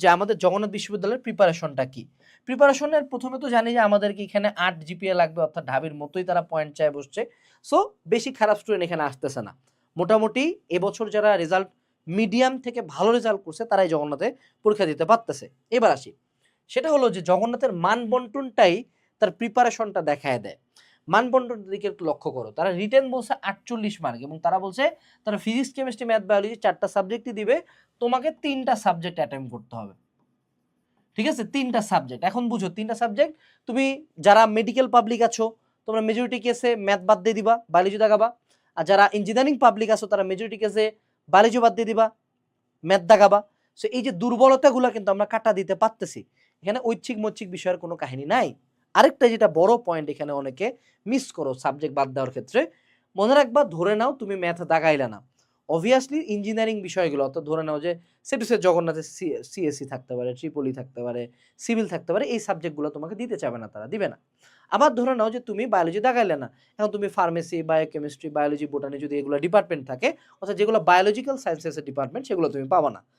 যে আমাদের জগন্নাথ বিশ্ববিদ্যালয়ের প্রিপারেশনটা কি? প্রিপারেশনের প্রথমে তো জানি যে আমাদেরকে এখানে আট জিপিএ লাগবে, অর্থাৎ ঢাবির মতোই তারা পয়েন্ট চায় বসছে। সো বেশি খারাপ স্টুডেন্ট এখানে আসতেছে না। মোটামুটি এবছর যারা রেজাল্ট মিডিয়াম থেকে ভালো রেজাল্ট করছে, তারাই জগন্নাথে পরীক্ষা দিতে পারতেছে। এবার আসি। সেটা হলো যে জগন্নাথের মান বন্টনটাই তার প্রিপারেশনটা দেখায় দেয়। মান বন্টনের দিকে একটু লক্ষ্য করো। তারা রিটেন বলছে আটচল্লিশ মার্ক এবং তারা বলছে তারা ফিজিক্স কেমিস্ট্রি ম্যাথ বায়োলজি চারটা সাবজেক্টই দিবে, তোমাকে তিনটা সাবজেক্ট অ্যাটেম্প করতে হবে। ঠিক আছে? তিনটা সাবজেক্ট এখন বুঝো, তিনটা সাবজেক্ট তুমি যারা মেডিকেল পাবলিক আছো, তোমরা মেজরিটি কেসে ম্যাথ বাদ দিয়ে দিবা বায়োলজি দাগাবা আর যারা ইঞ্জিনিয়ারিং পাবলিক আছো, তারা মেজরিটি কেসে বায়োলজি বাদ দিয়ে দিবা ম্যাথ দাগাবা সো এই যে দুর্বলতাগুলো কিন্তু আমরা কাটা দিতে পারতেছি। এখানে ঐচ্ছিক মৈচ্ছিক বিষয়ের কোনো কাহিনী নাই। আরেকটা যেটা বড় পয়েন্ট এখানে অনেকে মিস করো সাবজেক্ট বাদ দেওয়ার ক্ষেত্রে, মনে রাখবা, ধরে নাও তুমি ম্যাথ দাগাইলে না। অবভিয়াসলি ইঞ্জিনিয়ারিং বিষয়গুলো, অর্থাৎ ধরে নাও যে সেটুসে জগন্নাথের সিএসসি থাকতে পারে ট্রিপলি থাকতে পারে সিভিল থাকতে পারে, এই সাবজেক্টগুলো তোমাকে দিতে চাবে না তারা, দিবে না। আবার ধরে নাও যে তুমি বায়োলজি দেখাইলে না, এখন তুমি ফার্মেসি বায়োকেমিস্ট্রি বায়োলজি বোটানি যদি এগুলো ডিপার্টমেন্ট থাকে, অর্থাৎ যেগুলো বায়োলজিক্যাল সায়েন্সেসের ডিপার্টমেন্ট সেগুলো তুমি পাবা না।